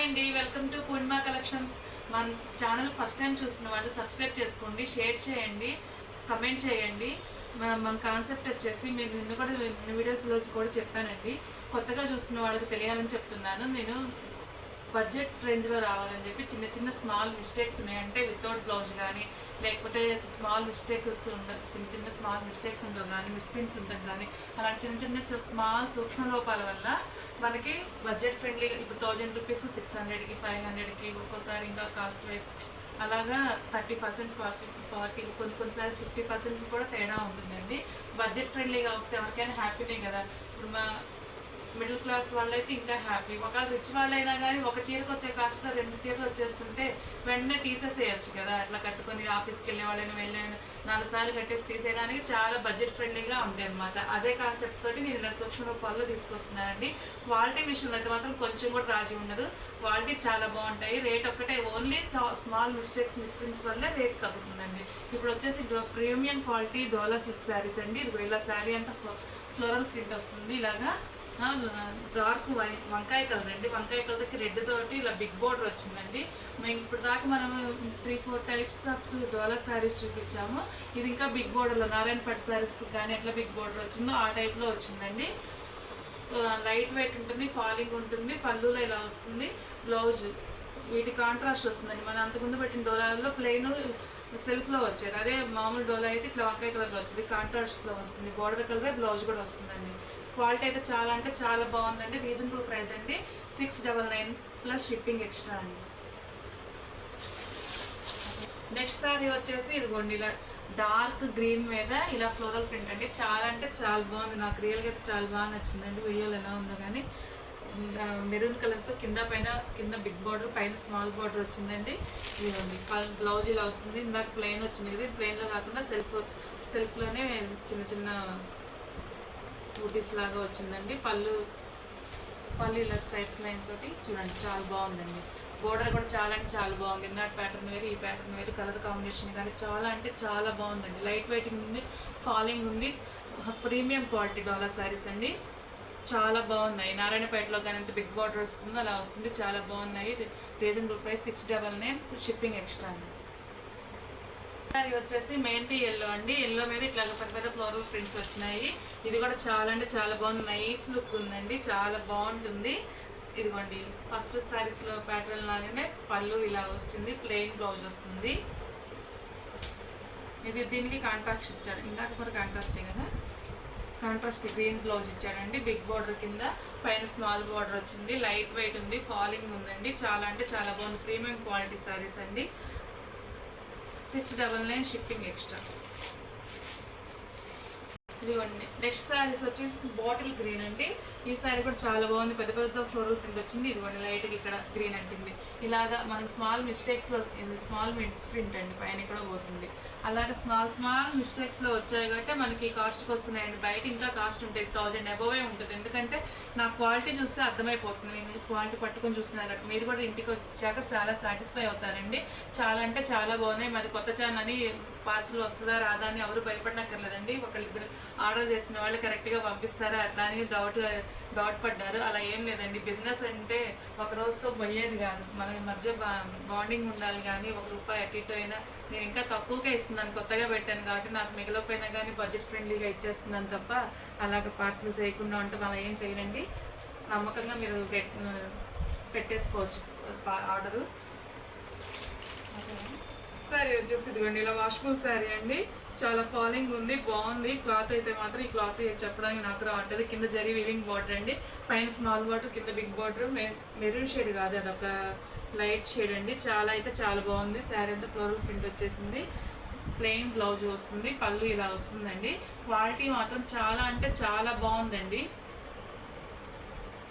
Hi అండి. Welcome to Purnima collections మన channel first time చూస్తున్న వాళ్ళు సబ్స్క్రైబ్ చేసుకోండి షేర్ చేయండి కమెంట్ చేయండి. మన మన కాన్సెప్ట్ వచ్చేసి మీరు నిన్న కూడా నిన్న వీడియోస్లో కూడా చెప్పానండి. కొత్తగా చూస్తున్న వాళ్ళకి తెలియాలని చెప్తున్నాను. నేను బడ్జెట్ రేంజ్లో రావాలని చెప్పి చిన్న చిన్న స్మాల్ మిస్టేక్స్ ఉన్నాయంటే వితౌట్ బ్లౌజ్ కానీ లేకపోతే స్మాల్ మిస్టేక్స్ ఉండ చిన్న చిన్న స్మాల్ మిస్టేక్స్ ఉండవు కానీ మిస్ప్రింట్స్ ఉండవు కానీ అలాంటి చిన్న చిన్న స్మాల్ సూక్ష్మ లోపాల వల్ల మనకి బడ్జెట్ ఫ్రెండ్లీ ఇప్పుడు థౌజండ్ రూపీస్ సిక్స్ హండ్రెడ్కి ఫైవ్ హండ్రెడ్కి ఒక్కోసారి ఇంకా కాస్ట్ అలాగా థర్టీ పర్సెంట్ ఫార్టీ కొన్ని కొన్నిసారి ఫిఫ్టీ పర్సెంట్ కూడా తేడా ఉంటుందండి. బడ్జెట్ ఫ్రెండ్లీగా వస్తే ఎవరికైనా హ్యాపీనే కదా. ఇప్పుడు మా మిడిల్ క్లాస్ వాళ్ళైతే ఇంకా హ్యాపీ. ఒకవేళ రిచ్ వాళ్ళైనా కానీ ఒక చీరకు వచ్చే కాస్ట్లో రెండు చీరలు వచ్చేస్తుంటే వెంటనే తీసేసేయచ్చు కదా. అట్లా కట్టుకొని ఆఫీస్కి వెళ్ళే వాళ్ళైనా వెళ్ళే నాలుగు సార్లు కట్టేసి తీసేయడానికి చాలా బడ్జెట్ ఫ్రెండ్లీగా ఉంటాయి అనమాట అదే కాన్సెప్ట్ తోటి నేను ఇలా సూక్ష్మ రూపాల్లో తీసుకొస్తున్నానండి. క్వాలిటీ విషయంలో అయితే మాత్రం కొంచెం కూడా రాజీ ఉండదు. క్వాలిటీ చాలా బాగుంటాయి. రేట్ ఒక్కటే. ఓన్లీ స్మాల్ మిస్టేక్స్ మిస్ప్రింట్స్ వల్లే రేట్ తగ్గుతుందండి. ఇప్పుడు వచ్చేసి premium quality dola silk saris అండి. ఇది ఇలా శారీ అంతా ఫ్లోరల్ ప్రింట్ వస్తుంది. ఇలాగా డార్క్ వై వంకాయ కలర్ అండి. వంకాయ కలర్కి రెడ్ తోటి ఇలా బిగ్ బోర్డర్ వచ్చిందండి. మేము ఇప్పుడు దాకా మనం three four types of dola saris చూపించాము. ఇది ఇంకా బిగ్ బోర్డర్లో నారాయణ పట్టు శారీస్ కానీ ఎట్లా బిగ్ బోర్డర్ వచ్చిందో ఆ టైప్లో వచ్చిందండి. లైట్ వెయిట్ ఉంటుంది ఫాలింగ్ ఉంటుంది పళ్ళులో ఇలా వస్తుంది బ్లౌజ్ వీటి కాంట్రాస్ట్ వస్తుందండి. మనం అంతకుముందు పెట్టిన డోలాలలో ప్లెయిన్ సెల్ఫ్లో వచ్చేది అదే మామూలు డోలా అయితే ఇట్లా వంకాయ కలర్లో వచ్చింది. కాంట్రాస్ట్లో వస్తుంది. బోర్డర్ కలరే బ్లౌజ్ కూడా వస్తుందండి. క్వాలిటీ అయితే చాలా అంటే చాలా బాగుందండి. రీజనబుల్ ప్రైస్ అండి. Six double nine plus shipping extra అండి. నెక్స్ట్ సారీ వచ్చేసి ఇదిగోండి ఇలా డార్క్ గ్రీన్ మీద ఇలా ఫ్లోరల్ ప్రింట్ అండి. చాలా అంటే చాలా బాగుంది. నాకు రియల్గా అయితే చాలా బాగా నచ్చిందండి. వీడియోలో ఎలా ఉందో కానీ మెరూన్ కలర్తో కింద పైన కింద బిగ్ బార్డర్ పైన స్మాల్ బార్డర్ వచ్చిందండి. ఇదిగోండి బ్లౌజ్ ఇలా వస్తుంది. ఇందాక ప్లెయిన్ వచ్చింది ఇది ప్లెయిన్లో కాకుండా సెల్ఫ్ సెల్ఫ్లోనే చిన్న చిన్న బూటీస్ లాగా వచ్చిందండి. పళ్ళు పళ్ళు ఇలా స్ట్రైప్స్ లైన్ తోటి చూడండి చాలా బాగుందండి. బోర్డర్ కూడా చాలా అంటే చాలా బాగుంది. ఇందాక ప్యాటర్న్ వేరు ఈ ప్యాటర్న్ వేరు కలర్ కాంబినేషన్ కానీ చాలా అంటే చాలా బాగుందండి. లైట్ వెయిటింగ్ ఉంది ఫాలింగ్ ఉంది. ప్రీమియం క్వాలిటీ డాలర్ శారీస్ అండి. చాలా బాగున్నాయి. నారాయణపేటలో కానీ ఎంత బిగ్ బార్డర్ వస్తుందో అలా వస్తుంది. చాలా బాగున్నాయి. Reasonable price six double nine shipping extra అండి. ఇది వచ్చేసి మెహందీ ఎల్లో అండి. ఎల్లో మీద ఇట్లా పెద్ద పెద్ద ఫ్లోరల్ ప్రింట్స్ వచ్చినాయి. ఇది కూడా చాలా అంటే చాలా బాగుంది. నైస్ లుక్ ఉందండి. చాలా బాగుంటుంది. ఇదిగోండి. ఫస్ట్ శారీస్లో ప్యాటర్న్ లాగానే పళ్ళు ఇలా వస్తుంది. ప్లెయిన్ బ్లౌజ్ వస్తుంది. ఇది దీనికి కాంట్రాక్ట్ ఇచ్చాడు. ఇందాక కూడా కాంట్రాస్టే కదా? కాంట్రాస్ట్ గ్రీన్ బ్లౌజ్ ఇచ్చాడండి. బిగ్ బార్డర్ కింద పైన స్మాల్ బార్డర్ వచ్చింది. లైట్ వెయిట్ ఉంది. ఫాలింగ్ ఉందండి. చాలా అంటే చాలా బాగుంది. ప్రీమియం క్వాలిటీ శారీస్ అండి. Six double nine shipping extra ఇదిగోండి. నెక్స్ట్ శారీస్ వచ్చేసి బాటిల్ గ్రీన్ అండి. ఈ శారీ కూడా చాలా బాగుంది. పెద్ద పెద్ద ఫ్లోరల్ ప్రింట్ వచ్చింది. ఇదిగోండి లైట్గా ఇక్కడ గ్రీన్ అంటుంది. ఇలాగా మనకు స్మాల్ మిస్టేక్స్లో వస్తుంది స్మాల్ మిడ్స్ ప్రింట్ అండి. పైన కూడా పోతుంది. అలాగే స్మాల్ స్మాల్ మిస్టేక్స్లో వచ్చాయి కాబట్టి మనకి కాస్ట్కి వస్తున్నాయండి. బయట ఇంకా కాస్ట్ ఉంటుంది థౌజండ్ అబోవే ఉంటుంది. ఎందుకంటే నా క్వాలిటీ చూస్తే అర్థమైపోతుంది. నేను క్వాలిటీ పట్టుకొని చూస్తున్నాను కాబట్టి మీరు కూడా ఇంటికి వచ్చాక చాలా సాటిస్ఫై అవుతారండి. చాలా అంటే చాలా బాగున్నాయి. మరి కొత్త ఛానల్ అని పార్సల్ వస్తుందా రాదా అని ఎవరు భయపడనక్కర్లేదండి. ఒకళ్ళిద్దరు ఆర్డర్ చేసిన వాళ్ళు కరెక్ట్గా పంపిస్తారా? అట్లా అని డౌట్ డౌట్ పడ్డారు. అలా ఏం లేదండి. బిజినెస్ అంటే ఒక రోజుతో పోయేది కాదు. మన మధ్య బాండింగ్ ఉండాలి కానీ ఒక రూపాయి అటు ఇటు అయినా నేను ఇంకా తక్కువగా ఇస్తున్నాను. కొత్తగా పెట్టాను కాబట్టి నాకు మిగిలిపోయినా కానీ బడ్జెట్ ఫ్రెండ్లీగా ఇచ్చేస్తున్నాను తప్ప అలాగ పార్సిల్స్ వేయకుండా ఉంటే. అలా ఏం చేయనండి నమ్మకంగా మీరు పెట్టేసుకోవచ్చు ఆర్డరు. శారీ వచ్చేసి ఇదిగోండి. ఇలా వాష్బుల్ శారీ అండి. చాలా ఫాలింగ్ ఉంది బాగుంది. క్లాత్ అయితే మాత్రం ఈ క్లాత్ చెప్పడానికి నాకు రావట్లేదు కింద జరీ వివింగ్ బార్డర్ అండి. పైన స్మాల్ బార్డర్ కింద బిగ్ బార్డర్. మెరూన్ షేడ్ కాదు అదొక లైట్ షేడ్ అండి. చాలా అయితే చాలా బాగుంది. శారీ అంతా ఫ్లోరల్ ప్రింట్ వచ్చేసింది. ప్లెయిన్ బ్లౌజ్ వస్తుంది పళ్ళు ఇలా వస్తుందండి. క్వాలిటీ మాత్రం చాలా అంటే చాలా బాగుందండి.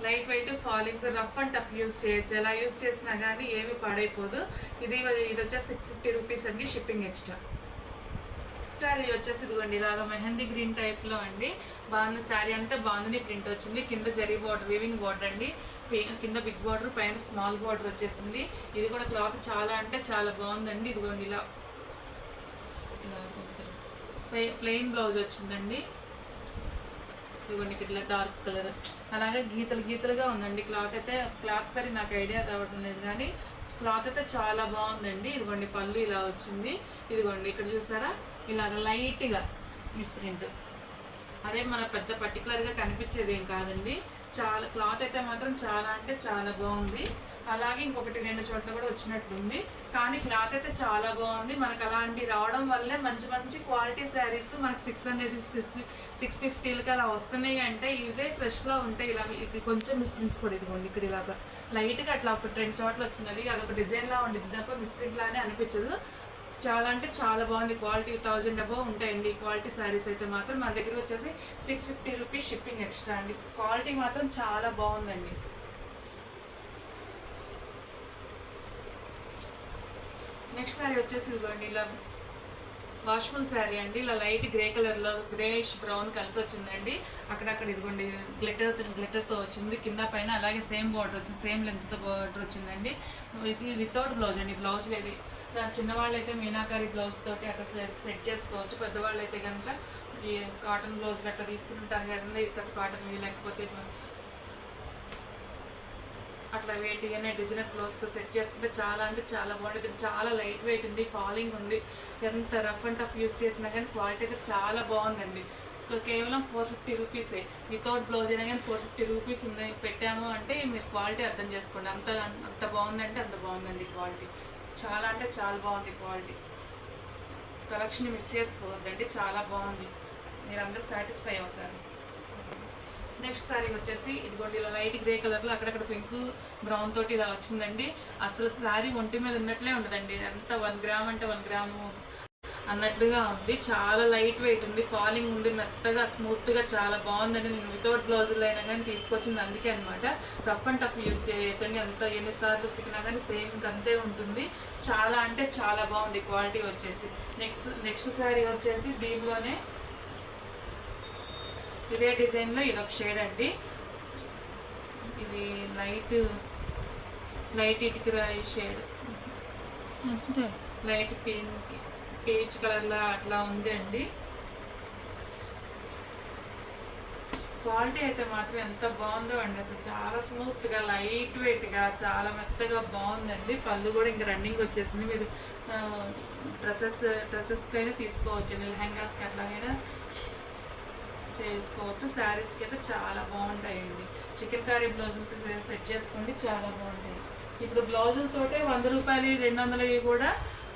Light weight falling rough and tough use చేయొచ్చు. ఎలా యూస్ చేసినా కానీ ఏమి పాడైపోదు. ఇది ఇది వచ్చేసి సిక్స్ ఫిఫ్టీ రూపీస్ అండి షిప్పింగ్ ఎక్స్ట్రా. శారీ వచ్చేసి ఇదిగోండి ఇలాగ మెహందీ గ్రీన్ టైప్లో అండి. బాగుంది శారీ అంతా బాగుంది ప్రింట్ వచ్చింది. కింద జరీ బార్డర్ వీవింగ్ బార్డర్ అండి. కింద బిగ్ బార్డర్ పైన స్మాల్ బార్డర్ వచ్చేసింది. ఇది కూడా క్లాత్ చాలా అంటే చాలా బాగుందండి. ఇదిగోండి ఇలా. ప్లెయిన్ బ్లౌజ్ వచ్చిందండి. ఇదిగోండి ఇట్లా డార్క్ కలర్ అలాగే గీతలు గీతలుగా ఉందండి. క్లాత్ అయితే క్లాత్ పరి నాకు ఐడియా రావడం లేదు కానీ క్లాత్ అయితే చాలా బాగుందండి. ఇదిగోండి పళ్ళు ఇలా వచ్చింది. ఇదిగోండి ఇక్కడ చూసారా? ఇలాగ లైట్గా మిస్ప్రింట్ అదే మన పెద్ద పర్టికులర్గా కనిపించేది ఏం కాదండి. చాలా క్లాత్ అయితే మాత్రం చాలా అంటే చాలా బాగుంది. అలాగే ఇంకొకటి రెండు చోట్ల కూడా వచ్చినట్లుంది. కానీ క్లాత్ అయితే చాలా బాగుంది. మనకు అలాంటి రావడం వల్లే మంచి మంచి క్వాలిటీ శారీస్ మనకి సిక్స్ హండ్రెడ్ సిక్స్ ఫిఫ్టీలకి అలా వస్తున్నాయి అంటే ఇవే ఫ్రెష్గా ఉంటాయి. ఇలా ఇది కొంచెం మిస్ప్రింట్స్ కూడా ఇదిగోండి ఇక్కడ ఇలాగ. లైట్గా అట్లా ఒక రెండు చోట్ల వచ్చింది అది అదొక డిజైన్లా ఉండేది. తప్ప మిస్ప్రింట్ లానే అనిపించదు. చాలా అంటే చాలా బాగుంది. క్వాలిటీ థౌజండ్ అబవ్ ఉంటాయండి. క్వాలిటీ శారీస్ అయితే మాత్రం మన దగ్గర వచ్చేసి six fifty rupees shipping extra అండి. క్వాలిటీ మాత్రం చాలా బాగుందండి. నెక్స్ట్ శారీ వచ్చేసి ఇదిగోండి. ఇలా వాష్ఫుల్ శారీ అండి. ఇలా లైట్ గ్రే కలర్లో గ్రేష్ బ్రౌన్ కలిసి వచ్చిందండి. అక్కడక్కడ ఇదిగోండి గ్లిటర్ గ్లిటర్తో వచ్చింది. కింద పైన అలాగే సేమ్ బార్డర్ వచ్చింది. సేమ్ లెంత్తో బార్డర్ వచ్చిందండి. ఇది వితౌట్ బ్లౌజ్ అండి. బ్లౌజ్ లేదు. చిన్నవాళ్ళు అయితే మీనాకారి బ్లౌజ్ తోటి అట్లా సెట్ చేసుకోవచ్చు. పెద్దవాళ్ళు అయితే కనుక ఈ కాటన్ బ్లౌజ్లు అట్లా తీసుకుంటారు కదండి. ఇక్కడ కాటన్ లేకపోతే అట్లా వెయిట్ అనే డిజైనర్ బ్లౌజ్తో సెట్ చేసుకుంటే చాలా అంటే చాలా బాగుంటుంది. చాలా లైట్ వెయిట్ ఉంది ఫాలింగ్ ఉంది. ఎంత రఫ్ అండ్ టఫ్ యూస్ చేసినా కానీ క్వాలిటీ అయితే చాలా బాగుందండి. కేవలం ఫోర్ ఫిఫ్టీ రూపీసే. వితౌట్ బ్లౌజ్ అయినా కానీ ఫోర్ ఫిఫ్టీ రూపీస్ ఉంది పెట్టాము అంటే మీరు క్వాలిటీ అర్థం చేసుకోండి. అంత అంత బాగుందంటే అంత బాగుందండి క్వాలిటీ. చాలా అంటే చాలా బాగుంది క్వాలిటీ. కలెక్షన్ మిస్ చేసుకోవద్దండి చాలా బాగుంది. మీరు అందరూ సాటిస్ఫై అవుతారు. నెక్స్ట్ శారీ వచ్చేసి ఇదిగోండి ఇలా లైట్ గ్రే కలర్లో అక్కడక్కడ పింక్ బ్రౌన్ తోటి ఇలా వచ్చిందండి. అసలు శారీ ఒంటి మీద ఉన్నట్లే ఉండదండి. ఎంత వన్ గ్రామ్ అంటే వన్ గ్రాము అన్నట్లుగా ఉంది. చాలా లైట్ వెయిట్ ఉంది. ఫాలింగ్ ఉంది. మెత్తగా స్మూత్గా చాలా బాగుందండి. నేను వితౌట్ బ్లౌజులు అయినా కానీ తీసుకొచ్చింది అందుకే అనమాట రఫ్ అండ్ టఫ్ యూస్ చేయొచ్చండి. అంత ఎన్నిసార్లు ఉతికినా కానీ సేమ్ అంతే ఉంటుంది. చాలా అంటే చాలా బాగుంది. క్వాలిటీ వచ్చేసి. నెక్స్ట్ నెక్స్ట్ శారీ వచ్చేసి దీనిలోనే ఇదే డిజైన్లో ఇదొక షేడ్ అండి. ఇది లైట్ లైట్ ఇటుకరాయి షేడ్ లైట్ పింక్ పీచ్ కలర్లో అట్లా ఉంది అండి. క్వాలిటీ అయితే మాత్రం ఎంత బాగుందో అండి. అసలు చాలా స్మూత్గా లైట్ వెయిట్గా చాలా మెత్తగా బాగుందండి. పళ్ళు కూడా ఇంకా రన్నింగ్ వచ్చేసింది. మీరు డ్రెస్సెస్ డ్రెస్సెస్కి అయినా తీసుకోవచ్చు లెహంగాస్కి అట్లాగైనా చేసుకోవచ్చు. శారీస్కి అయితే చాలా బాగుంటాయండి. చికెన్ కర్రీ బ్లౌజులతో సెట్ చేసుకోండి చాలా బాగుంటాయి. ఇప్పుడు బ్లౌజులతోటే వంద రూపాయలు రెండు వందలవి కూడా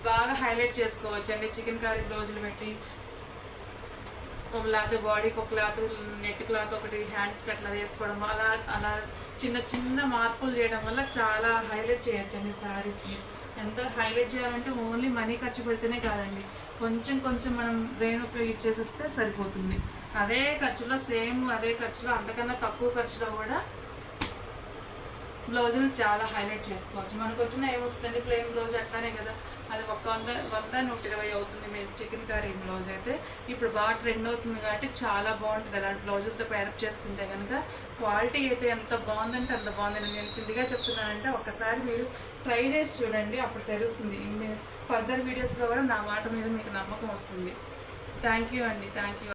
బాగా హైలైట్ చేసుకోవచ్చండి. చికెన్ కర్రీ బ్లౌజులు పెట్టి లేకపోతే బాడీకి ఒక క్లాత్ నెట్ క్లాత్ ఒకటి హ్యాండ్స్కి అట్లా వేసుకోవడం అలా అలా చిన్న చిన్న మార్పులు చేయడం వల్ల చాలా హైలైట్ చేయొచ్చండి శారీస్ని ఎంత హైలైట్ చేయాలంటే ఓన్లీ మనీ ఖర్చు పెడితేనే కాదండి. కొంచెం కొంచెం మనం బ్రెయిన్ ఉపయోగించేసిస్తే సరిపోతుంది. అదే ఖర్చులో సేమ్ అదే ఖర్చులో అంతకన్నా తక్కువ ఖర్చులో కూడా బ్లౌజులు చాలా హైలైట్ చేసుకోవచ్చు. మనకు వచ్చిన ఏమొస్తుంది ప్లెయిన్ బ్లౌజ్ అట్లానే కదా. అది ఒక వంద వంద నూట ఇరవై అవుతుంది మీ చికెన్ కర్రీ బ్లౌజ్ అయితే. ఇప్పుడు బాగా ట్రెండ్ అవుతుంది కాబట్టి చాలా బాగుంటుంది. అలాంటి బ్లౌజులతో పేరప్ చేసుకుంటే కనుక క్వాలిటీ అయితే ఎంత బాగుందంటే అంత బాగుందని నేను కిందిగా చెప్తున్నానంటే ఒక్కసారి మీరు ట్రై చేసి చూడండి అప్పుడు తెలుస్తుంది. ఫర్దర్ వీడియోస్లో కూడా నా మాట మీద మీకు నమ్మకం వస్తుంది. థ్యాంక్ యూ అండి. Thank you